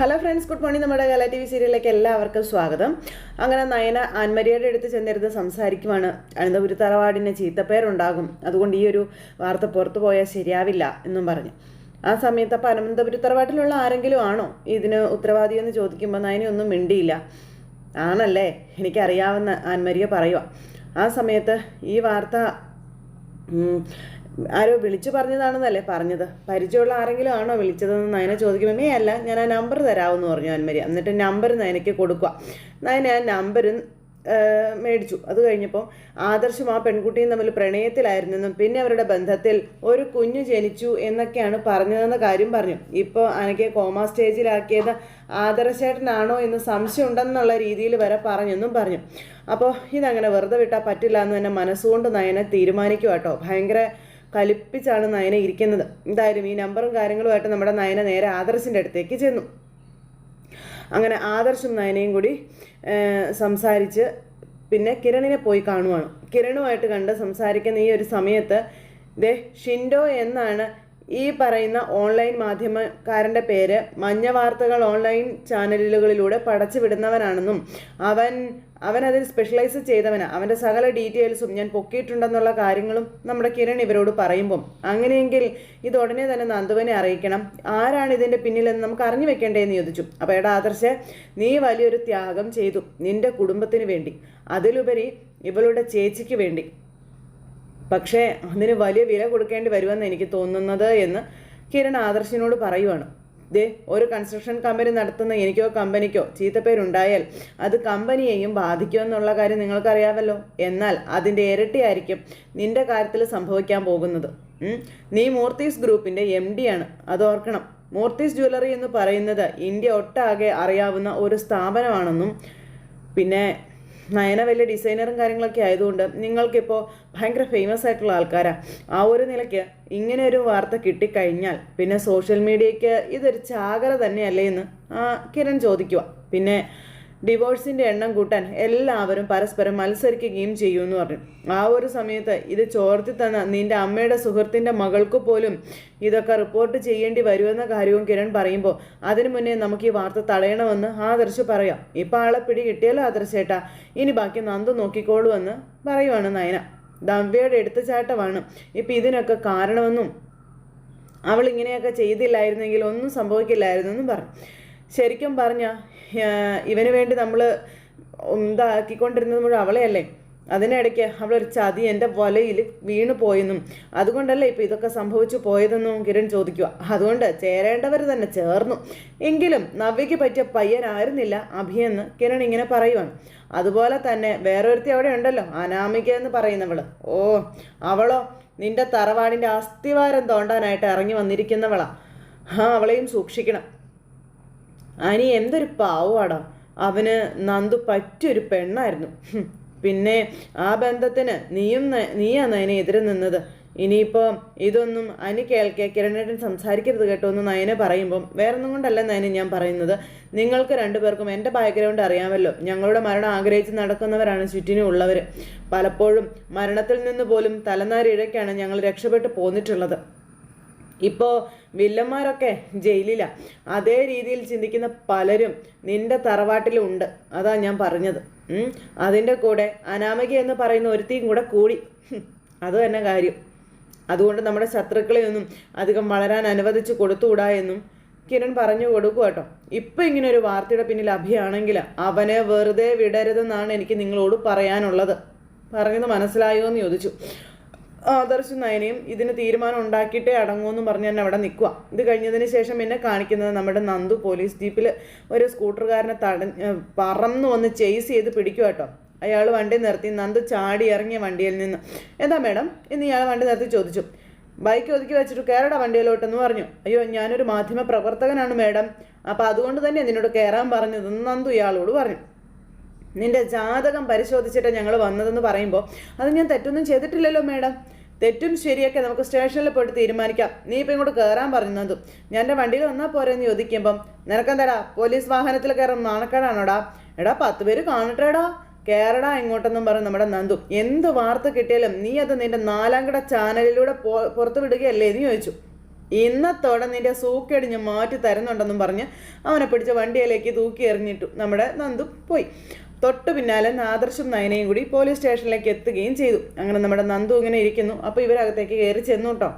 Hello friends good morning നമ്മുടെ കല T V സീരിയലിലേക്ക് എല്ലാവർക്കും സ്വാഗതം. അങ്ങനെ നയന ആൻമരിയുടെ അടുത്ത് ചെന്നിരുന്ന് സംസാരിക്കുവാണ്. അനന്തപുരി തറവാടിന് ചീത്തപ്പേരുണ്ടാകും. അതുകൊണ്ട് ഈ ഒരു വാർത്ത പുറത്തു പോയാൽ ശരിയാവില്ല എന്നും പറഞ്ഞു. ആ സമയത്ത് അപ്പോൾ അനന്തപുരി തറവാട്ടിലുള്ള ആരെങ്കിലും ആണോ? ഇതിന് ഉത്തരവാദി എന്ന് ചോദിക്കുമ്പോൾ നയനയൊന്നും മിണ്ടിയില്ല. ആണല്ലേ? എനിക്കറിയാവുന്ന ആൻമരിയ പറയുക ആ സമയത്ത് ഈ വാർത്ത ആരോ വിളിച്ചു പറഞ്ഞതാണെന്നല്ലേ പറഞ്ഞത്? പരിചയമുള്ള ആരെങ്കിലും ആണോ വിളിച്ചതെന്ന് നയന ചോദിക്കുമ്പോൾ മേ അല്ല ഞാൻ ആ നമ്പർ തരാമെന്ന് പറഞ്ഞു അന്മരി എന്നിട്ട് നമ്പർ നയനയ്ക്ക് കൊടുക്കുക. നയന ആ നമ്പർ മേടിച്ചു. അത് കഴിഞ്ഞപ്പോൾ ആദർശം ആ പെൺകുട്ടിയും തമ്മിൽ പ്രണയത്തിലായിരുന്നെന്നും പിന്നെ അവരുടെ ബന്ധത്തിൽ ഒരു കുഞ്ഞു ജനിച്ചു എന്നൊക്കെയാണ് പറഞ്ഞതെന്ന കാര്യം പറഞ്ഞു. ഇപ്പോൾ അനക്കെ കോമ സ്റ്റേജിലാക്കിയത് ആദർശേട്ടനാണോ എന്ന് സംശയം ഉണ്ടെന്നുള്ള രീതിയിൽ വരെ പറഞ്ഞെന്നും പറഞ്ഞു. അപ്പോൾ ഇതങ്ങനെ വെറുതെ വിട്ടാൽ പറ്റില്ല എന്ന് തന്നെ മനസ്സുകൊണ്ട് നയനെ തീരുമാനിക്കുക കേട്ടോ ഭയങ്കര കലിപ്പിച്ചാണ് നയന ഇരിക്കുന്നത്. എന്തായാലും ഈ നമ്പറും കാര്യങ്ങളുമായിട്ട് നമ്മുടെ നയന നേരെ ആദർശിന്റെ അടുത്തേക്ക് ചെന്നു. അങ്ങനെ ആദർശും നയനയും കൂടി സംസാരിച്ച് പിന്നെ കിരണിനെ പോയി കാണുവാണ്. കിരണുമായിട്ട് കണ്ട് സംസാരിക്കുന്ന ഈ ഒരു സമയത്ത് ദേ ഷിൻഡോ എന്നാണ് ഈ പറയുന്ന ഓൺലൈൻ മാധ്യമക്കാരന്റെ പേര്. മഞ്ഞ വാർത്തകൾ ഓൺലൈൻ ചാനലുകളിലൂടെ പടച്ചുവിടുന്നവനാണെന്നും അവൻ അവൻ അതിൽ സ്പെഷ്യലൈസ് ചെയ്തവന്. അവന്റെ സകല ഡീറ്റെയിൽസും ഞാൻ പൊക്കിയിട്ടുണ്ടെന്നുള്ള കാര്യങ്ങളും നമ്മുടെ കിരൺ ഇവരോട് പറയുമ്പം. അങ്ങനെയെങ്കിൽ ഇത് ഉടനെ തന്നെ നന്ദുവിനെ അറിയിക്കണം. ആരാണ് ഇതിന്റെ പിന്നിലെന്ന് നമുക്ക് അറിഞ്ഞു വെക്കേണ്ടതെന്ന് ചോദിച്ചു. അപ്പോൾ എടാ ആദർശ് നീ വലിയൊരു ത്യാഗം ചെയ്തു നിന്റെ കുടുംബത്തിന് വേണ്ടി. അതിലുപരി ഇവളുടെ ചേച്ചിക്ക് വേണ്ടി. പക്ഷേ അതിന് വലിയ വില കൊടുക്കേണ്ടി വരുമെന്ന് എനിക്ക് തോന്നുന്നത് എന്ന് കിരൺ ആദർശിനോട് പറയുവാണ്. ദേ ഒരു കൺസ്ട്രക്ഷൻ കമ്പനി നടത്തുന്ന എനിക്കോ കമ്പനിക്കോ ചീത്തപ്പേരുണ്ടായാൽ അത് കമ്പനിയെയും ബാധിക്കുമെന്നുള്ള കാര്യം നിങ്ങൾക്കറിയാമല്ലോ. എന്നാൽ അതിന്റെ ഇരട്ടിയായിരിക്കും നിന്റെ കാര്യത്തിൽ സംഭവിക്കാൻ പോകുന്നത്. നീ മൂർത്തീസ് ഗ്രൂപ്പിന്റെ എം ഡിയാണ് അത് ഓർക്കണം മൂർത്തീസ് ജ്വല്ലറി എന്ന് പറയുന്നത് ഇന്ത്യ ഒട്ടാകെ അറിയാവുന്ന ഒരു സ്ഥാപനമാണെന്നും പിന്നെ നയന വലിയ ഡിസൈനറും കാര്യങ്ങളൊക്കെ ആയതുകൊണ്ട് നിങ്ങൾക്കിപ്പോൾ ഭയങ്കര ഫേമസ് ആയിട്ടുള്ള ആൾക്കാരാണ് ആ ഒരു നിലയ്ക്ക് ഇങ്ങനെ ഒരു വാർത്ത കിട്ടിക്കഴിഞ്ഞാൽ പിന്നെ സോഷ്യൽ മീഡിയയ്ക്ക് ഇതൊരു ചാകര തന്നെയല്ലേ എന്ന് കിരൺ ചോദിക്കുക പിന്നെ ഡിവോഴ്സിന്റെ എണ്ണം കൂട്ടാൻ എല്ലാവരും പരസ്പരം മത്സരിക്കുകയും ചെയ്യുമെന്ന് പറഞ്ഞു. ആ ഒരു സമയത്ത് ഇത് ചോർത്തി തന്ന നിന്റെ അമ്മയുടെ സുഹൃത്തിന്റെ മകൾക്ക് പോലും ഇതൊക്കെ റിപ്പോർട്ട് ചെയ്യേണ്ടി വരുമെന്ന കാര്യവും കിരൺ പറയുമ്പോൾ അതിനു മുന്നേ നമുക്ക് ഈ വാർത്ത തടയണമെന്ന് ആദർശ് പറയാം. ഇപ്പം ആളെ പിടി കിട്ടിയല്ലോ ആദർശേട്ടാ. ഇനി ബാക്കി നന്ദു നോക്കിക്കോളൂ എന്ന് പറയുവാണ് നയന. ദവ്യയുടെ എടുത്തുചാട്ടമാണ് ഇപ്പം ഇതിനൊക്കെ കാരണമെന്നും അവൾ ഇങ്ങനെയൊക്കെ ചെയ്തില്ലായിരുന്നെങ്കിൽ ഒന്നും സംഭവിക്കില്ലായിരുന്നു എന്നും പറഞ്ഞു. ശരിക്കും പറഞ്ഞ ഇവന് വേണ്ടി നമ്മൾ ഇതാക്കിക്കൊണ്ടിരുന്നത് മുഴുവൻ അവളെയല്ലേ? അതിനിടയ്ക്ക് അവളൊരു ചതി എന്റെ വലയിൽ വീണു പോയെന്നും അതുകൊണ്ടല്ലേ ഇപ്പോൾ ഇതൊക്കെ സംഭവിച്ചു പോയതെന്നും കിരൺ ചോദിക്കുക അതുകൊണ്ട് ചേരേണ്ടവർ തന്നെ ചേർന്നു. എങ്കിലും നവ്യയ്ക്ക് പറ്റിയ പയ്യനായിരുന്നില്ല അഭിയെന്ന് കിരൺ ഇങ്ങനെ പറയുവാണ് അതുപോലെ തന്നെ വേറൊരുത്തി അവിടെ ഉണ്ടല്ലോ അനാമിക എന്ന് പറയുന്നവൾ ഓ അവളോ? നിന്റെ തറവാടിന്റെ അസ്ഥിവാരം തോണ്ടാനായിട്ട് ഇറങ്ങി വന്നിരിക്കുന്നവളാ. ആ അവളെയും സൂക്ഷിക്കണം. അനി എന്തൊരു പാവാടാ. അവന് നന്ദു പറ്റിയൊരു പെണ്ണായിരുന്നു. പിന്നെ ആ ബന്ധത്തിന് നീയും നീയാണ് അതിനെ എതിരെ നിന്നത്. ഇനിയിപ്പോൾ ഇതൊന്നും അനി കേൾക്കെ കിരണേട്ടൻ സംസാരിക്കരുത് കേട്ടോ എന്ന് നയനെ പറയുമ്പം വേറൊന്നും കൊണ്ടല്ല നയനെ ഞാൻ പറയുന്നത്. നിങ്ങൾക്ക് രണ്ടുപേർക്കും എന്റെ ബാക്ക്ഗ്രൗണ്ട് അറിയാമല്ലോ. ഞങ്ങളുടെ മരണം ആഗ്രഹിച്ച് നടക്കുന്നവരാണ് ചുറ്റിനും ഉള്ളവർ പലപ്പോഴും മരണത്തിൽ നിന്ന് പോലും തലനാരിഴയ്ക്കാണ് ഞങ്ങൾ രക്ഷപ്പെട്ടു പോന്നിട്ടുള്ളത്. ഇപ്പോൾ വില്ലന്മാരൊക്കെ ജയിലിലാണ് അതേ രീതിയിൽ ചിന്തിക്കുന്ന പലരും നിന്റെ തറവാട്ടിലുണ്ട്. അതാ ഞാൻ പറഞ്ഞത്. അതിന്റെ കൂടെ അനാമിക എന്ന് പറയുന്ന ഒരുത്തിയും കൂടെ കൂടി. അത് തന്നെ കാര്യം. അതുകൊണ്ട് നമ്മുടെ ശത്രുക്കളെ ഒന്നും അധികം വളരാൻ അനുവദിച്ച് കൊടുത്തുകൂടാ എന്നും കിരൺ പറഞ്ഞു കൊടുക്കുക കേട്ടോ. ഇപ്പം ഇങ്ങനെ ഒരു വാർത്തയുടെ പിന്നിൽ അഭിയാണെങ്കിൽ അവനെ വെറുതെ വിടരുതെന്നാണ് എനിക്ക് നിങ്ങളോട് പറയാനുള്ളത്. പറഞ്ഞത് മനസ്സിലായോ എന്ന് ചോദിച്ചു. ആദർശ് നയനയും ഇതിന് തീരുമാനം ഉണ്ടാക്കിയിട്ടേ അടങ്ങുമെന്ന് പറഞ്ഞ് തന്നെ അവിടെ നിൽക്കുക. ഇത് കഴിഞ്ഞതിന് ശേഷം എന്നെ കാണിക്കുന്നത് നമ്മുടെ നന്ദു പോലീസ് ജീപ്പിൽ ഒരു സ്കൂട്ടർകാരനെ തട പറന്നു വന്ന് ചേസ് ചെയ്ത് പിടിക്കുക കേട്ടോ. അയാൾ വണ്ടി നിർത്തി നന്ദു ചാടി ഇറങ്ങിയ വണ്ടിയിൽ നിന്ന്. എന്താ മേഡം? എന്ന് ഇയാൾ വണ്ടി നിർത്തി ചോദിച്ചു. ബൈക്ക് ഒതുക്കി വെച്ചിട്ട് കയറട വണ്ടിയിലോട്ടെന്ന് പറഞ്ഞു. അയ്യോ ഞാനൊരു മാധ്യമ പ്രവർത്തകനാണ് മേഡം. അപ്പോൾ അതുകൊണ്ട് തന്നെ നിന്നോട് കയറാൻ പറഞ്ഞതെന്ന് നന്ദു ഇയാളോട് പറഞ്ഞു. നിന്റെ ജാതകം പരിശോധിച്ചിട്ട് ഞങ്ങൾ വന്നതെന്ന് പറയുമ്പോൾ അത് ഞാൻ തെറ്റൊന്നും ചെയ്തിട്ടില്ലല്ലോ മേഡം. തെറ്റും ശരിയൊക്കെ നമുക്ക് സ്റ്റേഷനിൽ പോയിട്ട് തീരുമാനിക്കാം. നീ ഇപ്പം ഇങ്ങോട്ട് കയറാൻ പറഞ്ഞതും. എന്റെ വണ്ടിയിൽ വന്നാൽ പോരെ എന്ന് ചോദിക്കുമ്പം നിനക്കെന്താടാ? പോലീസ് വാഹനത്തിൽ കയറുന്ന നാണക്കേടാണോടാ? എടാ പത്ത് പേര് കാണട്ടെടാ. കേരടാ ഇങ്ങോട്ടെന്നും പറഞ്ഞ് നമ്മുടെ നന്ദു. എന്ത് വാർത്ത കിട്ടിയാലും നീ അത് നിന്റെ നാലാംകിട ചാനലിലൂടെ പോ- പുറത്തു വിടുകയല്ലേ? എന്ന് ചോദിച്ചു. ഇന്നത്തോടെ നിന്റെ സൂക്കേട് ഞാൻ മാറ്റി തരുന്നുണ്ടെന്നും പറഞ്ഞ് അവനെ പിടിച്ച വണ്ടിയിലേക്ക് തൂക്കി എറിഞ്ഞിട്ടു നമ്മുടെ നന്ദു പോയി. തൊട്ടു പിന്നാലെ നാദർശും നയനയും കൂടി പോലീസ് സ്റ്റേഷനിലേക്ക് എത്തുകയും ചെയ്തു. അങ്ങനെ നമ്മുടെ നന്ദു ഇങ്ങനെ ഇരിക്കുന്നു. അപ്പോൾ ഇവരകത്തേക്ക് കയറി ചെന്നു കേട്ടോ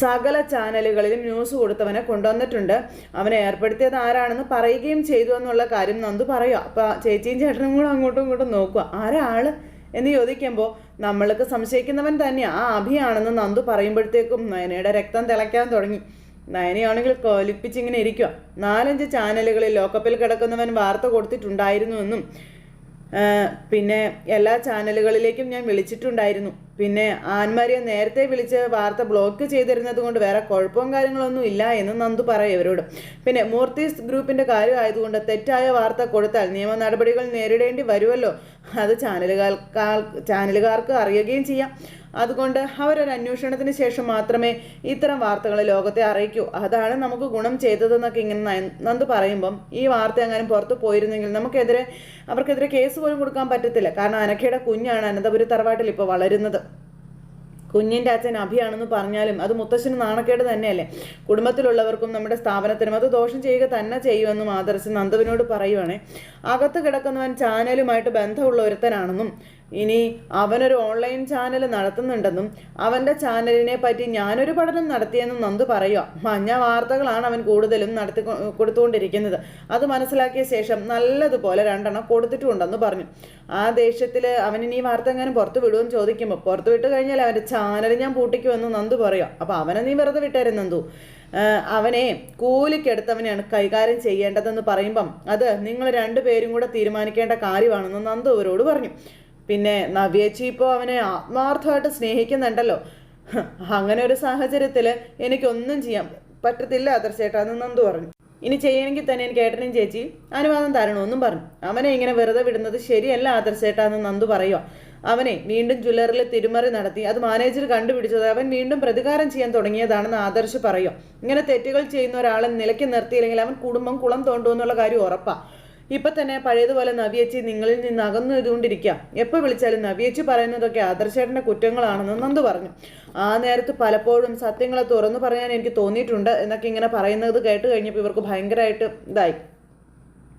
സകല ചാനലുകളിലും ന്യൂസ് കൊടുത്തവനെ കൊണ്ടുവന്നിട്ടുണ്ട്. അവനെ ഏർപ്പെടുത്തിയത് ആരാണെന്ന് പറയുകയും ചെയ്തു എന്നുള്ള കാര്യം നന്ദു പറയുക അപ്പോൾ ചേച്ചിയും ചേട്ടനും കൂടെ അങ്ങോട്ടും ഇങ്ങോട്ടും നോക്കുക. ആരാൾ എന്ന് ചോദിക്കുമ്പോൾ നമ്മൾക്ക് സംശയിക്കുന്നവൻ തന്നെ ആ അഭിയാണെന്ന് നന്ദു പറയുമ്പോഴത്തേക്കും നയനയുടെ രക്തം തിളയ്ക്കാൻ തുടങ്ങി. നയനയാണെങ്കിൽ കൊലിപ്പിച്ചിങ്ങനെ ഇരിക്കുക നാലഞ്ച് ചാനലുകളിൽ ലോക്കപ്പിൽ കിടക്കുന്നവൻ വാർത്ത കൊടുത്തിട്ടുണ്ടായിരുന്നുവെന്നും പിന്നെ എല്ലാ ചാനലുകളിലേക്കും ഞാൻ വിളിച്ചിട്ടുണ്ടായിരുന്നു. പിന്നെ ആൻമാരിയെ നേരത്തെ വിളിച്ച് വാർത്ത ബ്ലോക്ക് ചെയ്തിരുന്നത് കൊണ്ട് വേറെ കുഴപ്പവും കാര്യങ്ങളൊന്നും ഇല്ല എന്ന് നന്ദു പറയും ഇവരോട്. പിന്നെ മൂർത്തീസ് ഗ്രൂപ്പിന്റെ കാര്യമായതുകൊണ്ട് തെറ്റായ വാർത്ത കൊടുത്താൽ നിയമ നടപടികൾ നേരിടേണ്ടി വരുമല്ലോ. അത് ചാനലുകാർ ചാനലുകാർക്ക് അറിയുകയും ചെയ്യാം. അതുകൊണ്ട് അവരൊരു അന്വേഷണത്തിന് ശേഷം മാത്രമേ ഇത്തരം വാർത്തകൾ ലോകത്തെ അറിയിക്കൂ. അതാണ് നമുക്ക് ഗുണം ചെയ്തതെന്നൊക്കെ ഇങ്ങനെ നന്ദ് പറയുമ്പം ഈ വാർത്ത എങ്ങാനും പുറത്തു പോയിരുന്നെങ്കിൽ നമുക്കെതിരെ അവർക്കെതിരെ കേസ് പോലും കൊടുക്കാൻ പറ്റത്തില്ല. കാരണം അനക്കയുടെ കുഞ്ഞാണ് അനന്തപുരി തറവാട്ടിൽ ഇപ്പോൾ വളരുന്നത്. കുഞ്ഞിന്റെ അച്ഛൻ അഭിയാണെന്ന് പറഞ്ഞാലും അത് മുത്തശ്ശന് നാണക്കേട് തന്നെയല്ലേ? കുടുംബത്തിലുള്ളവർക്കും നമ്മുടെ സ്ഥാപനത്തിനും അത് ദോഷം ചെയ്യുക തന്നെ ചെയ്യുമെന്നും ആദർശ് നന്ദവിനോട് പറയുവാണേ. അകത്ത് കിടക്കുന്നവൻ ചാനലുമായിട്ട് ബന്ധമുള്ള ഒരുത്തനാണെന്നും ഇനി അവനൊരു ഓൺലൈൻ ചാനൽ നടത്തുന്നുണ്ടെന്നും അവന്റെ ചാനലിനെ പറ്റി ഞാനൊരു പഠനം നടത്തിയെന്നും നന്ദു പറയുക മഞ്ഞ വാർത്തകളാണ് അവൻ കൂടുതലും നടത്തി കൊടുത്തുകൊണ്ടിരിക്കുന്നത്. അത് മനസ്സിലാക്കിയ ശേഷം നല്ലതുപോലെ രണ്ടെണ്ണം കൊടുത്തിട്ടുണ്ടെന്ന് പറഞ്ഞു. ആ ദേഷ്യത്തിൽ അവൻ ഇനി ഈ വാർത്ത എങ്ങാനും പുറത്തു വിടുമെന്ന് ചോദിക്കുമ്പോൾ പുറത്തു വിട്ട് കഴിഞ്ഞാൽ അവന്റെ ചാനൽ ഞാൻ പൂട്ടിക്കുമെന്ന് നന്ദു പറയുക അപ്പോൾ അവനെ നീ വെറുതെ വിട്ടായിരുന്നു നന്ദു. അവനെ കൂലിക്കെടുത്തവനെയാണ് കൈകാര്യം ചെയ്യേണ്ടതെന്ന് പറയുമ്പം അത് നിങ്ങൾ രണ്ടുപേരും കൂടെ തീരുമാനിക്കേണ്ട കാര്യമാണെന്ന് നന്ദു അവരോട് പറഞ്ഞു. പിന്നെ നവ്യേച്ചി ഇപ്പോൾ അവനെ ആത്മാർത്ഥമായിട്ട് സ്നേഹിക്കുന്നുണ്ടല്ലോ. അങ്ങനെ ഒരു സാഹചര്യത്തിൽ എനിക്കൊന്നും ചെയ്യാൻ പറ്റത്തില്ല അതർച്ചേട്ടാ എന്ന് നന്ദു പറഞ്ഞു. ഇനി ചെയ്യണമെങ്കിൽ തന്നെ എനിക്ക് ഏട്ടനും ചേച്ചി അനുവാദം തരണമെന്നും പറഞ്ഞു. അവനെ ഇങ്ങനെ വെറുതെ വിടുന്നത് ശരിയല്ല ആദർശേട്ടാ എന്ന് നന്ദു പറയുക അവനെ വീണ്ടും ജ്വല്ലറിൽ തിരുമറി നടത്തി. അത് മാനേജർ കണ്ടുപിടിച്ചത് അവൻ വീണ്ടും പ്രതികാരം ചെയ്യാൻ തുടങ്ങിയതാണെന്ന് ആദർശ് പറയുക ഇങ്ങനെ തെറ്റുകൾ ചെയ്യുന്ന ഒരാളെ നിലയ്ക്ക് നിർത്തിയില്ലെങ്കിൽ അവൻ കുടുംബം കുളം തോണ്ടുമെന്നുള്ള കാര്യം ഉറപ്പാ. ഇപ്പൊ തന്നെ പഴയതുപോലെ നവിയച്ചി നിങ്ങളിൽ നിന്ന് അകന്നു ഇതുകൊണ്ടിരിക്കുക എപ്പോൾ വിളിച്ചാലും നവിയച്ചി പറയുന്നതൊക്കെ ആദർശേട്ടന്റെ കുറ്റങ്ങളാണെന്ന് നന്ദു പറഞ്ഞു. ആ നേരത്ത് പലപ്പോഴും സത്യങ്ങളെ തുറന്നു പറയാൻ എനിക്ക് തോന്നിയിട്ടുണ്ട് എന്നൊക്കെ ഇങ്ങനെ പറയുന്നത് കേട്ട് കഴിഞ്ഞപ്പോൾ ഇവർക്ക് ഭയങ്കരമായിട്ട് ഇതായി.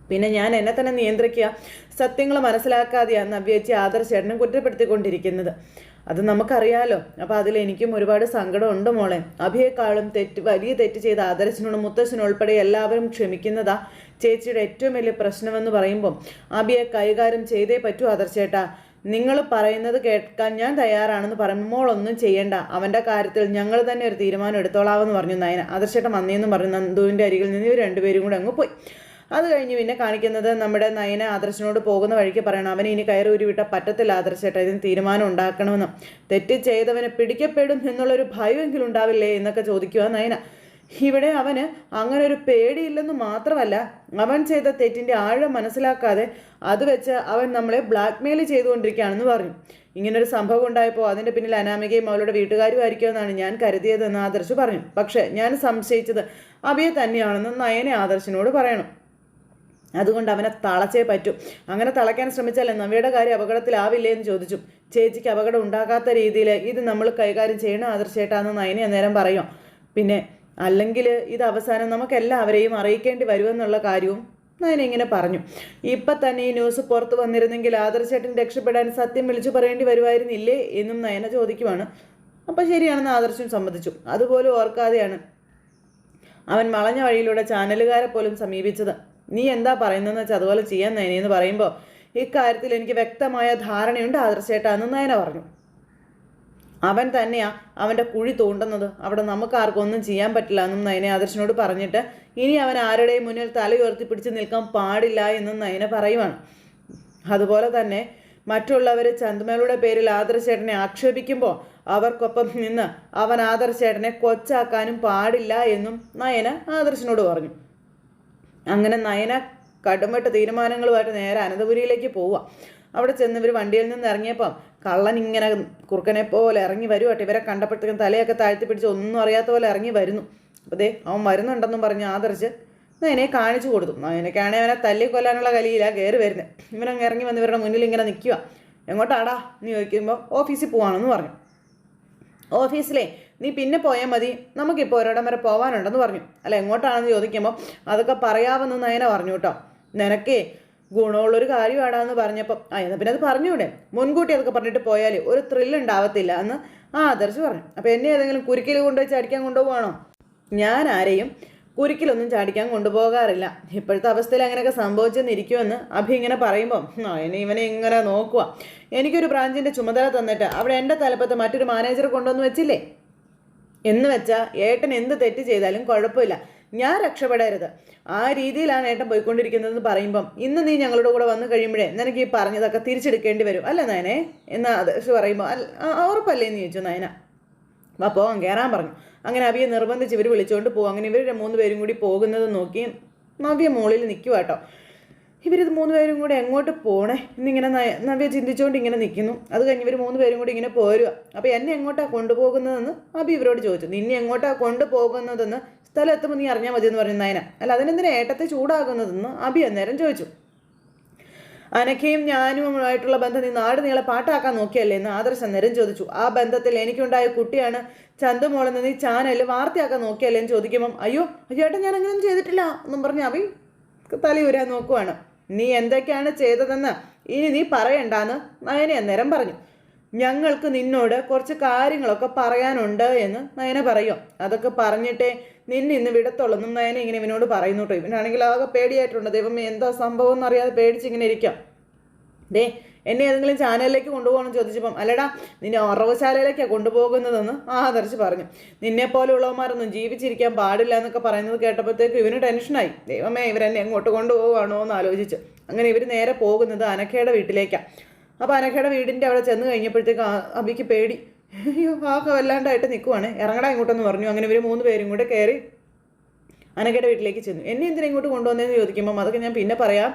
പിന്നെ ഞാൻ എന്നെ തന്നെ നിയന്ത്രിക്കുക സത്യങ്ങൾ മനസ്സിലാക്കാതെയാണ് നവ്യേച്ചി ആദർശേട്ടനും കുറ്റപ്പെടുത്തിക്കൊണ്ടിരിക്കുന്നത്. അത് നമുക്കറിയാലോ. അപ്പോൾ അതിൽ എനിക്കും ഒരുപാട് സങ്കടമുണ്ട് മോളെ. അഭിയേക്കാളും തെറ്റ് വലിയ തെറ്റ് ചെയ്ത ആദർശനോടും മുത്തശ്ശനും ഉൾപ്പെടെ എല്ലാവരും ക്ഷമിക്കുന്നതാ ചേച്ചിയുടെ ഏറ്റവും വലിയ പ്രശ്നമെന്ന് പറയുമ്പം അബിയെ കൈകാര്യം ചെയ്തേ പറ്റൂ ആദർശേട്ടാ. നിങ്ങൾ പറയുന്നത് കേൾക്കാൻ ഞാൻ തയ്യാറാണെന്ന് പറയുമ്പോൾ ഒന്നും ചെയ്യണ്ട. അവന്റെ കാര്യത്തിൽ ഞങ്ങൾ തന്നെ ഒരു തീരുമാനം എടുത്തോളാമെന്ന് പറഞ്ഞു നയന. ആദർശേട്ടൻ വന്നേന്നും പറഞ്ഞു നന്ദുവിന്റെ അരികിൽ നിന്ന് ഇവർ രണ്ടുപേരും കൂടെ അങ്ങ് പോയി. അത് കഴിഞ്ഞ് പിന്നെ കാണിക്കുന്നത് നമ്മുടെ നയന ആദർശനോട് പോകുന്ന വഴിക്ക് പറയണം. അവനെ ഇനി കയറി ഉരുവിട്ട പറ്റത്തില്ല ആദർശേട്ട. ഇതിന് തീരുമാനം ഉണ്ടാക്കണമെന്ന്. തെറ്റ് ചെയ്തവനെ പിടിക്കപ്പെടും എന്നുള്ളൊരു ഭയമെങ്കിലും ഉണ്ടാവില്ലേ എന്നൊക്കെ ചോദിക്കുക നയന. ഇവിടെ അവന് അങ്ങനെ ഒരു പേടിയില്ലെന്ന് മാത്രമല്ല അവൻ ചെയ്ത തെറ്റിന്റെ ആഴം മനസ്സിലാക്കാതെ അത് വെച്ച് അവൻ നമ്മളെ ബ്ലാക്ക്മെയിൽ ചെയ്തുകൊണ്ടിരിക്കുകയാണെന്ന് പറഞ്ഞു. ഇങ്ങനൊരു സംഭവം ഉണ്ടായപ്പോൾ അതിന്റെ പിന്നിൽ അനാമികയും അവളുടെ വീട്ടുകാരും ആയിരിക്കുമെന്നാണ് ഞാൻ കരുതിയതെന്ന് ആദർശ് പറഞ്ഞു. പക്ഷേ ഞാൻ സംശയിച്ചത് അബിയെ തന്നെയാണെന്ന് നയനെ ആദർശിനോട് പറയണം. അതുകൊണ്ട് അവനെ തളച്ചേ പറ്റൂ. അങ്ങനെ തളയ്ക്കാൻ ശ്രമിച്ചാൽ നവ്യയുടെ കാര്യം അപകടത്തിലാവില്ലേ എന്ന് ചോദിച്ചു. ചേച്ചിക്ക് അപകടം ഉണ്ടാകാത്ത രീതിയിൽ ഇത് നമ്മൾ കൈകാര്യം ചെയ്യണം ആദർശേട്ടാന്ന് നയനെ അന്നേരം പറയും. പിന്നെ അല്ലെങ്കിൽ ഇത് അവസാനം നമുക്കെല്ലാവരെയും അറിയിക്കേണ്ടി വരുമെന്നുള്ള കാര്യവും നയന ഇങ്ങനെ പറഞ്ഞു. ഇപ്പം തന്നെ ഈ ന്യൂസ് പുറത്ത് വന്നിരുന്നെങ്കിൽ ആദർശേട്ടൻ രക്ഷപ്പെടാൻ സത്യം വിളിച്ചു പറയേണ്ടി വരുമായിരുന്നില്ലേ എന്നും നയന ചോദിക്കുവാണ്. അപ്പം ശരിയാണെന്ന് ആദർശം സമ്മതിച്ചു. അതുപോലും ഓർക്കാതെയാണ് അവൻ വളഞ്ഞ വഴിയിലൂടെ ചാനലുകാരെ പോലും സമീപിച്ചത്. നീ എന്താ പറയുന്നതെന്ന് വെച്ചാൽ അതുപോലെ ചെയ്യാൻ നയനെന്ന് പറയുമ്പോൾ ഇക്കാര്യത്തിൽ എനിക്ക് വ്യക്തമായ ധാരണയുണ്ട് ആദർശേട്ടാ എന്ന് നയന പറഞ്ഞു. അവൻ തന്നെയാ അവന്റെ കുഴി തോണ്ടുന്നത്. അവിടെ നമുക്ക് ആർക്കും ഒന്നും ചെയ്യാൻ പറ്റില്ല എന്നും നയന ആദർശനോട് പറഞ്ഞിട്ട് ഇനി അവൻ ആരുടെയും മുന്നിൽ തല ഉയർത്തി പിടിച്ച് നിൽക്കാൻ പാടില്ല എന്നും നയന പറയുവാണ്. അതുപോലെ തന്നെ മറ്റുള്ളവർ ചന്ദമേളുടെ പേരിൽ ആദർശേട്ടനെ ആക്ഷേപിക്കുമ്പോൾ അവർക്കൊപ്പം നിന്ന് അവൻ ആദർശേട്ടനെ കൊച്ചാക്കാനും പാടില്ല എന്നും നയന ആദർശനോട് പറഞ്ഞു. അങ്ങനെ നയന കടുംവെട്ട തീരുമാനങ്ങളുമായിട്ട് നേരെ അനന്തപുരിയിലേക്ക് പോവുക. അവിടെ ചെന്ന് ഇവർ വണ്ടിയിൽ നിന്ന് ഇറങ്ങിയപ്പം കള്ളൻ ഇങ്ങനെ കുറുക്കനെ പോലെ ഇറങ്ങി വരുവാട്ടെ. ഇവരെ കണ്ടപ്പോഴത്തേക്കും തലയൊക്കെ താഴ്ത്തി പിടിച്ച് ഒന്നും അറിയാത്ത പോലെ ഇറങ്ങി വരുന്നു. അപ്പോൾ ദേ അവൻ വരുന്നുണ്ടെന്നും പറഞ്ഞ് ആദർശ് നയനെ കാണിച്ചു കൊടുത്തു. നയനക്കാണെങ്കിൽ അവനെ തല്ലി കൊല്ലാനുള്ള കലിയില്ല കയറി വരുന്നത് ഇവനങ്ങ് ഇറങ്ങി വന്ന് ഇവരുടെ മുന്നിൽ ഇങ്ങനെ നിൽക്കുക എങ്ങോട്ടാടാ നീ ചോദിക്കുമ്പോൾ ഓഫീസിൽ പോവാണെന്ന് പറഞ്ഞു. ഓഫീസിലേ നീ പിന്നെ പോയാൽ മതി. നമുക്കിപ്പോൾ ഒരിടം വരെ പോകാനുണ്ടെന്ന് പറഞ്ഞു. അല്ല എങ്ങോട്ടാണെന്ന് ചോദിക്കുമ്പോൾ അതൊക്കെ പറയാമെന്ന് നയന പറഞ്ഞു കേട്ടോ. നിനക്കേ ഗുണമുള്ളൊരു കാര്യമാടാന്ന് പറഞ്ഞപ്പോൾ ആ എന്നാൽ പിന്നെ അത് പറഞ്ഞൂടെ. മുൻകൂട്ടി അതൊക്കെ പറഞ്ഞിട്ട് പോയാൽ ഒരു ത്രില്ല് ഉണ്ടാവത്തില്ല എന്ന് ആ ആദർശ് പറഞ്ഞു. അപ്പോൾ എന്നെ ഏതെങ്കിലും കുരുക്കിൽ കൊണ്ടുപോയി ചാടിക്കാൻ കൊണ്ടുപോകണോ ഞാൻ ആരെയും കുരുക്കിലൊന്നും ചാടിക്കാൻ കൊണ്ടുപോകാറില്ല. ഇപ്പോഴത്തെ അവസ്ഥയിൽ അങ്ങനെയൊക്കെ സംഭവിച്ചെന്നിരിക്കുമെന്ന് അഭി ഇങ്ങനെ പറയുമ്പോൾ ആ ഇനി ഇവനെ ഇങ്ങനെ നോക്കുക എനിക്കൊരു ബ്രാഞ്ചിന്റെ ചുമതല തന്നിട്ട് അവിടെ എന്റെ തലപ്പത്ത് മറ്റൊരു മാനേജർ കൊണ്ടുവന്ന് വെച്ചില്ലേ? എന്ന് വെച്ചാൽ ഏട്ടൻ എന്ത് തെറ്റ് ചെയ്താലും കുഴപ്പമില്ല. ഞാൻ രക്ഷപ്പെടരുത്. ആ രീതിയിലാണ് ഏട്ടൻ പോയിക്കൊണ്ടിരിക്കുന്നതെന്ന് പറയുമ്പം ഇന്ന് നീ ഞങ്ങളുടെ കൂടെ വന്നു കഴിയുമ്പോഴേ നിനക്ക് ഈ പറഞ്ഞതൊക്കെ തിരിച്ചെടുക്കേണ്ടി വരും. അല്ല നയനെ? എന്ന് അത് പറയുമ്പോൾ ഉറപ്പല്ലേ എന്ന് ചോദിച്ചു നയന. അപ്പോൾ കയറാൻ പറഞ്ഞു. അങ്ങനെ അവിയെ നിർബന്ധിച്ച് ഇവർ വിളിച്ചുകൊണ്ട് പോകും അങ്ങനെ ഇവർ മൂന്ന് പേരും കൂടി പോകുന്നത് നോക്കി നവ്യ മുകളിൽ നിൽക്കുക കേട്ടോ ഇവരിത് മൂന്ന് പേരും കൂടെ എങ്ങോട്ട് പോണേ? എന്നിങ്ങനെ നവ്യ ചിന്തിച്ചുകൊണ്ട് ഇങ്ങനെ നിൽക്കുന്നു അത് കഴിഞ്ഞ് ഇവർ മൂന്ന് പേരും കൂടി ഇങ്ങനെ പോരുക അപ്പോൾ എന്നെ എങ്ങോട്ടാണ് കൊണ്ടുപോകുന്നതെന്ന് അബി ഇവരോട് ചോദിച്ചു. നിന്നെ എങ്ങോട്ടാണ് കൊണ്ടുപോകുന്നതെന്ന് സ്ഥലം എത്തുമ്പോൾ നീ അറിഞ്ഞാൽ മതി എന്ന് പറഞ്ഞു നയന. അല്ല അതിനെന്തിനാ ഏട്ടത്തെ ചൂടാകുന്നതെന്ന് അബി അന്നേരം ചോദിച്ചു. അനഖയും ഞാനുമായിട്ടുള്ള ബന്ധം നീ നാട് നീളെ പാട്ടാക്കാൻ നോക്കിയല്ലേ എന്ന് ആദർശ് അന്നേരം ചോദിച്ചു. ആ ബന്ധത്തിൽ എനിക്കുണ്ടായ കുട്ടിയാണ് ചന്തുമോളെന്ന് നീ ചാനലിൽ വാർത്തയാക്കാൻ നോക്കിയല്ലേ എന്ന് ചോദിക്കുമ്പം അയ്യോ ചേട്ടൻ ഞാൻ അങ്ങനെയൊന്നും ചെയ്തിട്ടില്ല എന്നും പറഞ്ഞ് തല തലയൂരാൻ നോക്കുവാണ്. നീ എന്തൊക്കെയാണ് ചെയ്തതെന്ന് ഇനി നീ പറയണ്ടെന്ന് നയന അന്നേരം പറഞ്ഞു. ഞങ്ങൾക്ക് നിന്നോട് കുറച്ച് കാര്യങ്ങളൊക്കെ പറയാനുണ്ട് എന്ന് നയന പറയും. അതൊക്കെ പറഞ്ഞിട്ടേ നിന്നെ ഇന്ന് വിടത്തുള്ളെന്നും നയന ഇങ്ങനെ ഇവനോട് പറയുന്നു കേട്ടോ. ഇവനാണെങ്കിൽ ആകെ പേടിയായിട്ടുണ്ട്. ദൈവം എന്താ സംഭവം എന്നറിയാതെ പേടിച്ചിങ്ങനെ ഇരിക്കാം. ദേ എന്നെ ഏതെങ്കിലും ചാനലിലേക്ക് കൊണ്ടുപോകണം ചോദിച്ചപ്പം അല്ലടാ നിന്നെ ഉറവശാലയിലേക്കാണ് കൊണ്ടുപോകുന്നതെന്ന് ആദർശ് പറഞ്ഞു. നിന്നെ പോലെയുള്ളവന്മാരൊന്നും ജീവിച്ചിരിക്കാൻ പാടില്ല എന്നൊക്കെ പറയുന്നത് കേട്ടപ്പോഴത്തേക്ക് ഇവന് ടെൻഷനായി. ദൈവമേ ഇവരെന്നെ എങ്ങോട്ട് കൊണ്ടുപോകുവാണോ എന്ന് ആലോചിച്ചു. അങ്ങനെ ഇവർ നേരെ പോകുന്നത് അനക്കയുടെ വീട്ടിലേക്കാണ് അപ്പോൾ അനക്കയുടെ വീടിന്റെ അവിടെ ചെന്ന് കഴിഞ്ഞപ്പോഴത്തേക്ക് അബിക്ക് പേടി. അയ്യോ ആകെ വല്ലാണ്ടായിട്ട് നിൽക്കുവാണ് ഇറങ്ങടാ ഇങ്ങോട്ടെന്ന് പറഞ്ഞു. അങ്ങനെ ഇവർ മൂന്ന് പേരും കൂടെ കയറി അനക്കയുടെ വീട്ടിലേക്ക് ചെന്നു. എന്നെ എന്തിനാ ഇങ്ങോട്ട് കൊണ്ടുവന്നതെന്ന് ചോദിക്കുമ്പോൾ അതൊക്കെ ഞാൻ പിന്നെ പറയാം.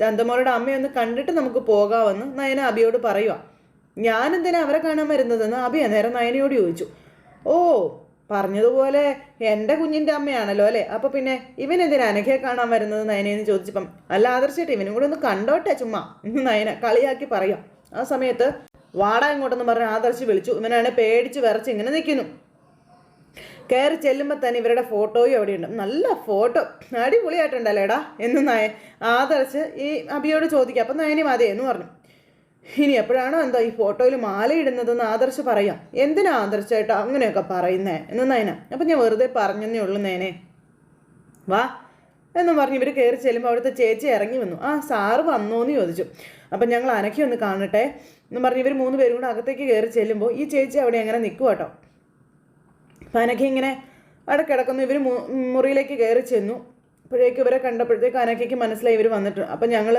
ചന്തമോളുടെ അമ്മയൊന്ന് കണ്ടിട്ട് നമുക്ക് പോകാമെന്ന് നയന അബിയോട് പറയുക ഞാനെന്തിനാ അവരെ കാണാൻ വരുന്നതെന്ന് അബി അന്നേരം നയനയോട് ചോദിച്ചു. ഓ പറഞ്ഞതുപോലെ എന്റെ കുഞ്ഞിന്റെ അമ്മയാണല്ലോ അല്ലേ? അപ്പോൾ പിന്നെ ഇവൻ എന്തിനാ അനഘയെ കാണാൻ വരുന്നത് നയനയെന്ന് ചോദിച്ചപ്പം? അല്ല ആദർശേട്ട് ഇവനും കൂടെ ഒന്ന് കണ്ടോട്ടെ ചുമ്മാ. നയന കളിയാക്കി പറയാം. ആ സമയത്ത് വാടാ ഇങ്ങോട്ടെന്ന് പറഞ്ഞ് ആദർശ് വിളിച്ചു. ഇവനാണ് പേടിച്ച് വിറച്ച് ഇങ്ങനെ നിൽക്കുന്നു കയറി ചെല്ലുമ്പോൾ തന്നെ ഇവരുടെ ഫോട്ടോയും അവിടെ അവിടെയുണ്ട്. നല്ല ഫോട്ടോ. അടിപൊളിയായിട്ടുണ്ടല്ലേടാ എന്ന് നയ ആദർശ് ഈ അബിയോട് ചോദിക്കുക അപ്പം നയനി മതി എന്ന് പറഞ്ഞു. ഇനി എപ്പോഴാണോ എന്താ ഈ ഫോട്ടോയിൽ മാലയിടുന്നതെന്ന് ആദർശ് പറയാം. എന്തിനാ ആദർശമായിട്ടോ അങ്ങനെയൊക്കെ പറയുന്നേ? എന്ന് നയന. അപ്പം ഞാൻ വെറുതെ പറഞ്ഞെന്നേ ഉള്ളൂ നേനെ വാ. എന്നും പറഞ്ഞ് ഇവർ കയറി ചെല്ലുമ്പോൾ അവിടുത്തെ ചേച്ചി ഇറങ്ങി വന്നു. ആ സാറ് വന്നോ എന്ന് ചോദിച്ചു. അപ്പം ഞങ്ങൾ അനക്കി ഒന്ന് കാണട്ടെ എന്ന് പറഞ്ഞ് ഇവർ മൂന്ന് പേരും കൂടെ അകത്തേക്ക് കയറി ചെല്ലുമ്പോൾ ഈ ചേച്ചി അവിടെ അങ്ങനെ നിൽക്കുക കേട്ടോ അപ്പം അനക്കി ഇങ്ങനെ അവിടെ കിടക്കുന്നു. ഇവർ മുറിയിലേക്ക് കയറി ചെന്നു. അപ്പോഴേക്ക് ഇവരെ കണ്ടപ്പോഴത്തേക്ക് അനക്കയ്ക്ക് മനസ്സിലായി ഇവർ വന്നിട്ടുണ്ട് അപ്പം ഞങ്ങൾ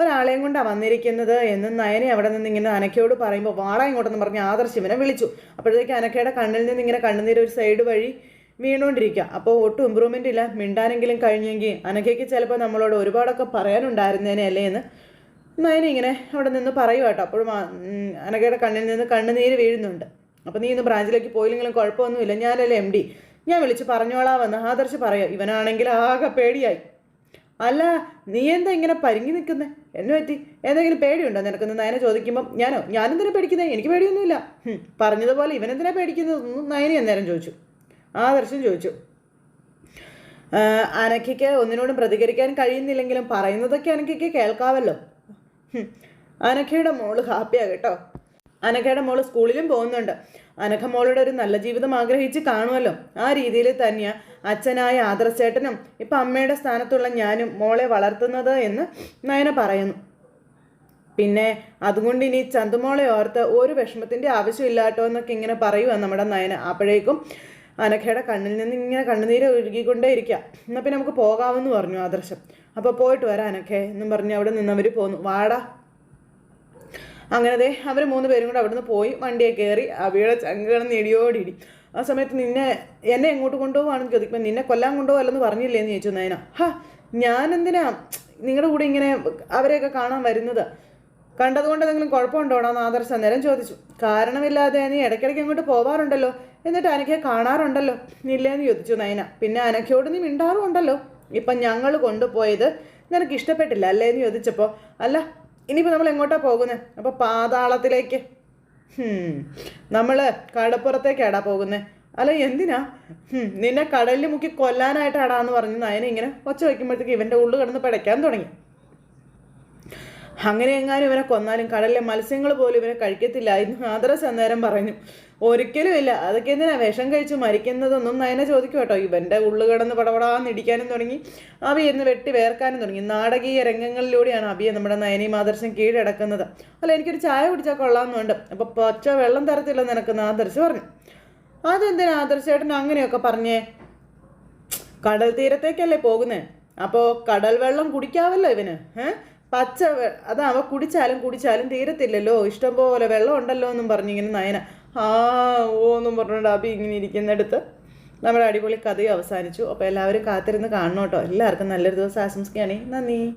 ഒരാളെയും കൊണ്ടാണ് വന്നിരിക്കുന്നത് എന്ന് നയനെ അവിടെ നിന്ന് ഇങ്ങനെ അനക്കയോട് പറയുമ്പോൾ വാടാ ഇങ്ങോട്ടെന്ന് പറഞ്ഞ് ആദർശ് ഇവനെ വിളിച്ചു. അപ്പോഴത്തേക്ക് അനക്കയുടെ കണ്ണിൽ നിന്ന് ഇങ്ങനെ കണ്ണുനീര് ഒരു സൈഡ് വഴി വീണുകൊണ്ടിരിക്കുക അപ്പോൾ ഒട്ടും ഇമ്പ്രൂവ്മെന്റ് ഇല്ല. മിണ്ടാനെങ്കിലും കഴിഞ്ഞെങ്കിൽ അനക്കയ്ക്ക് ചിലപ്പോൾ നമ്മളോട് ഒരുപാടൊക്കെ പറയാനുണ്ടായിരുന്നേനെ അല്ലേ എന്ന്. നയന ഇങ്ങനെ അവിടെ നിന്ന് പറയുക കേട്ടോ. അപ്പോഴും അനകയുടെ കണ്ണിൽ നിന്ന് കണ്ണുനീര് വീഴുന്നുണ്ട്. അപ്പോൾ നീ ഇന്ന് ബ്രാഞ്ചിലേക്ക് പോയില്ലെങ്കിലും കുഴപ്പമൊന്നുമില്ല. ഞാനല്ലേ എം ഡി. ഞാൻ വിളിച്ച് പറഞ്ഞോളാമെന്ന് ആദർശ് പറയാം ഇവനാണെങ്കിൽ ആകെ പേടിയായി. അല്ല നീ എന്താ ഇങ്ങനെ പരിങ്ങി നിൽക്കുന്നത് എന്നെ പറ്റി എന്തെങ്കിലും പേടിയുണ്ടോ? നിനക്കൊന്ന് നയന ചോദിക്കുമ്പം ഞാനോ? ഞാനെന്തിനാ പേടിക്കുന്നത് എനിക്ക് പേടിയൊന്നുമില്ല. പറഞ്ഞതുപോലെ ഇവനെന്തിനാ പേടിക്കുന്നതെന്ന് നയനി അന്നേരം ചോദിച്ചു. ആദർശം ചോദിച്ചു. അനക്കിക്ക് ഒന്നിനോടും പ്രതികരിക്കാൻ കഴിയുന്നില്ലെങ്കിലും പറയുന്നതൊക്കെ അനക്കിക്ക് കേൾക്കാവല്ലോ. ഹും. അനഘയുടെ മോൾ ഹാപ്പിയാ കേട്ടോ. അനഘയുടെ മോൾ സ്കൂളിലും പോകുന്നുണ്ട്. അനഘ മോളുടെ ഒരു നല്ല ജീവിതം ആഗ്രഹിച്ച് കാണുമല്ലോ. ആ രീതിയിൽ തന്നെയാ അച്ഛനായ ആദർശേട്ടനും ഇപ്പം അമ്മയുടെ സ്ഥാനത്തുള്ള ഞാനും മോളെ വളർത്തുന്നത് എന്ന് നയന പറയുന്നു. പിന്നെ അതുകൊണ്ട് ഇനി ചന്തുമോളെ ഓർത്ത് ഒരു വിഷമത്തിന്റെ ആവശ്യമില്ല കേട്ടോ എന്നൊക്കെ ഇങ്ങനെ പറയുക നമ്മുടെ നയന. അപ്പോഴേക്കും അനഘയുടെ കണ്ണിൽ നിന്ന് ഇങ്ങനെ കണ്ണുനീര് ഒഴുകിക്കൊണ്ടേ ഇരിക്കുക എന്നാൽ പിന്നെ നമുക്ക് പോകാമെന്ന് പറഞ്ഞു ആദർശം. അപ്പോൾ പോയിട്ട് വരാനൊക്കെ എന്നും പറഞ്ഞ് അവിടെ നിന്നവർ പോന്നു. വാടാ. അങ്ങനെ ദേ അവർ മൂന്ന് പേരും കൂടെ അവിടുന്ന് പോയി. വണ്ടിയെ കയറി അവയുടെ ചങ്കുകൾ നേടിയോടിടി. ആ സമയത്ത് നിന്നെ എന്നെ എങ്ങോട്ട് കൊണ്ടുപോവാണെന്ന് ചോദിക്കുമ്പോൾ നിന്നെ കൊല്ലാൻ കൊണ്ടുപോകല്ലെന്ന് പറഞ്ഞില്ലേന്ന് ചോദിച്ചു നയന. ഹാ ഞാനെന്തിനാ നിങ്ങളുടെ കൂടെ ഇങ്ങനെ അവരെയൊക്കെ കാണാൻ വരുന്നത്? കണ്ടതുകൊണ്ട് എന്തെങ്കിലും കുഴപ്പമുണ്ടോണോ എന്ന് ആദർശ അന്നേരം ചോദിച്ചു. കാരണമില്ലാതെ നീ ഇടയ്ക്കിടയ്ക്ക് അങ്ങോട്ട് പോവാറുണ്ടല്ലോ. എന്നിട്ട് അനക്കെ കാണാറുണ്ടല്ലോ. ഇല്ലേന്ന് ചോദിച്ചു നയന. പിന്നെ അനക്കയോട് നീ മിണ്ടാറുമുണ്ടല്ലോ. ഇപ്പം ഞങ്ങൾ കൊണ്ടുപോയത് നിനക്ക് ഇഷ്ടപ്പെട്ടില്ല അല്ലേ എന്ന് ചോദിച്ചപ്പോൾ അല്ല ഇനിയിപ്പോൾ നമ്മൾ എങ്ങോട്ടാ പോകുന്നത് അപ്പോൾ പാതാളത്തിലേക്ക്. നമ്മൾ കടപ്പുറത്തേക്കാടാ പോകുന്നത് അല്ല എന്തിനാ? നിന്നെ കടലിൽ മുക്കി കൊല്ലാനായിട്ടാടാന്ന് പറഞ്ഞ് നയന ഇങ്ങനെ ഒച്ച വയ്ക്കുമ്പോഴത്തേക്ക് ഇവന്റെ ഉള്ളു കിടന്ന് പിടയ്ക്കാൻ തുടങ്ങി. അങ്ങനെ എങ്ങാനും ഇവനെ കൊന്നാലും കടലിലെ മത്സ്യങ്ങൾ പോലും ഇവനെ കഴിക്കത്തില്ല എന്ന് ആദർശ് അന്നേരം പറഞ്ഞു. ഒരിക്കലും ഇല്ല. അതൊക്കെ എന്തിനാ? വിഷം കഴിച്ച് മരിക്കുന്നതൊന്നും നയന ചോദിക്കും കേട്ടോ ഇവന്റെ ഉള്ളു കിടന്ന് പടപടാന്ന് ഇടിക്കാനും തുടങ്ങി. അബി വെട്ടി വേർക്കാനും തുടങ്ങി. നാടകീയ രംഗങ്ങളിലൂടെയാണ് അബിയെ നമ്മുടെ നയനി മാദർശം കീഴടക്കുന്നത്. അല്ല എനിക്കൊരു ചായ കുടിച്ചാൽ കൊള്ളാമെന്നുണ്ട് അപ്പോൾ പച്ച വെള്ളം തരത്തില്ല നിനക്ക് ആദർശ് പറഞ്ഞു. അതെന്തിനാ ആദർശേട്ടൻ അങ്ങനെയൊക്കെ പറഞ്ഞേ? കടൽ തീരത്തേക്കല്ലേ പോകുന്നേ? അപ്പോൾ കടൽ വെള്ളം കുടിക്കാവല്ലോ ഇവന് ഏ? പച്ച അതാ അവ കുടിച്ചാലും കുടിച്ചാലും തീരത്തില്ലല്ലോ. ഇഷ്ടം പോലെ വെള്ളം ഉണ്ടല്ലോ എന്നും പറഞ്ഞിങ്ങനെ നയന. ആ ഓ എന്നും പറഞ്ഞുകൊണ്ട് അബി ഇങ്ങനെ ഇരിക്കുന്നിടത്ത് നമ്മുടെ അടിപൊളി കഥയും അവസാനിച്ചു. അപ്പോൾ എല്ലാവരും കാത്തിരുന്ന് കാണണം കേട്ടോ. എല്ലാവർക്കും നല്ലൊരു ദിവസം ആശംസിക്കുകയാണെങ്കിൽ നന്ദി.